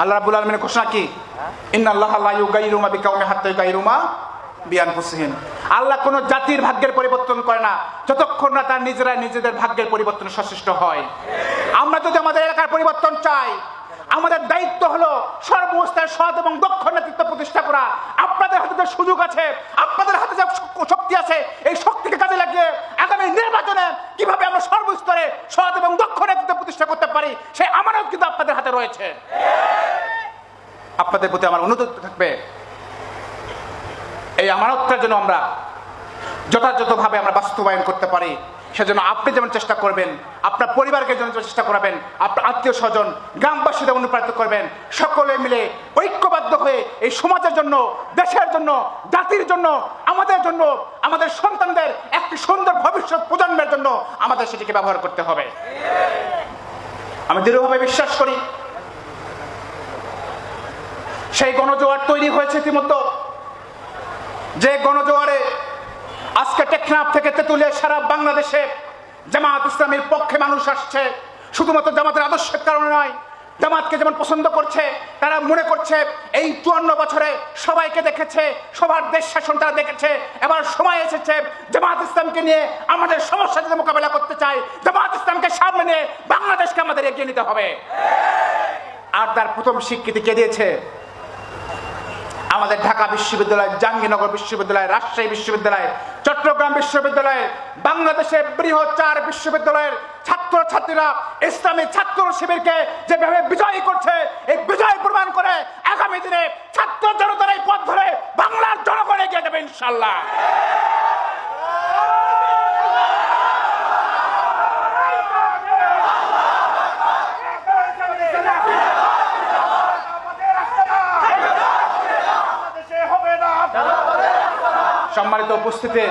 আল্লাহ রাব্বুল আলামিনের ঘোষণা কি? ইন্নাল্লাহ লা ইউগাইরু মা বিকাউমিন হাত্তা ইউগাইরু মা বিআনফুসিহিম আল্লাহ কোন জাতির ভাগ্যের পরিবর্তন করে না, যতক্ষণ না তার নিজেরা নিজেদের ভাগ্যের পরিবর্তন সচেষ্ট হয়। আমরা যদি আমাদের এলাকার পরিবর্তন চাই, আমাদের দায়িত্ব হলো সর্বস্থায় সৎ এবং দক্ষ নেতৃত্ব প্রতিষ্ঠা করা। আপনাদের হাতে যে সুযোগ আছে, আপনাদের হাতে যে শক্তি আছে, এই শক্তিকে কাজে লাগিয়ে আগামী নির্বাচনে কীভাবে আমরা সর্বস্তরে সৎ এবং দক্ষ নেতৃত্ব প্রতিষ্ঠা করতে পারি সেই আমানত কিন্তু আপনাদের হাতে রয়েছে। আপনাদের প্রতি আমার অনুরোধ থাকবে। এই আমানতটার জন্য আমরা যথাযথভাবে আমরা বাস্তবায়ন করতে পারি। সেজন্য আপনি যেমন চেষ্টা করবেন, আপনার পরিবারকে যেমন চেষ্টা করবেন, আপনার আত্মীয় স্বজন, গ্রামবাসীদের অনুপ্রাণিত করবেন, সকলে মিলে ঐক্যবদ্ধ হয়ে এই সমাজের জন্য, দেশের জন্য, জাতির জন্য, আমাদের জন্য, আমাদের সন্তানদের একটি সুন্দর ভবিষ্যৎ প্রজন্মের জন্য আমাদের সেটিকে ব্যবহার করতে হবে। আমি দৃঢ়ভাবে বিশ্বাস করি সেই গণজোয়ার তৈরি হয়েছে ইতিমধ্যে। যে গণজোয়ারে আজকে টেকনাফ থেকে তেতুলিয়া সারা বাংলাদেশে জামাত ইসলামের পক্ষে মানুষ আসছে। শুধুমাত্র জামাতের আদর্শের কারণে নয়, জামাতকে যেমন পছন্দ করছে, তারা মনে করছে এই চুয়ান্ন বছরে সবাইকে দেখেছে, সবার দেশ শাসন তারা দেখেছে, এবার সময় এসেছে জামাত ইসলামকে নিয়ে আমাদের সমস্যা যদি মোকাবেলা করতে চাই জামাত ইসলামকে সামনে নিয়ে বাংলাদেশকে আমাদের এগিয়ে নিতে হবে। আর তার প্রথম স্বীকৃতি কে দিয়েছে? আমাদের ঢাকা বিশ্ববিদ্যালয়, জাহাঙ্গীরনগর বিশ্ববিদ্যালয়, রাজশাহী বিশ্ববিদ্যালয়, চট্টগ্রাম বিশ্ববিদ্যালয়, বাংলাদেশের বৃহৎ চার বিশ্ববিদ্যালয়ের ছাত্র ছাত্রীরা ইসলামী ছাত্র শিবিরকে যেভাবে বিজয়ী করছে, এই বিজয় প্রমাণ করে আগামী দিনে ছাত্র জনতার এই পথ ধরে বাংলার জনগণ এগিয়ে যাবে ইনশাল্লাহ সম্মানিত উপস্থিতি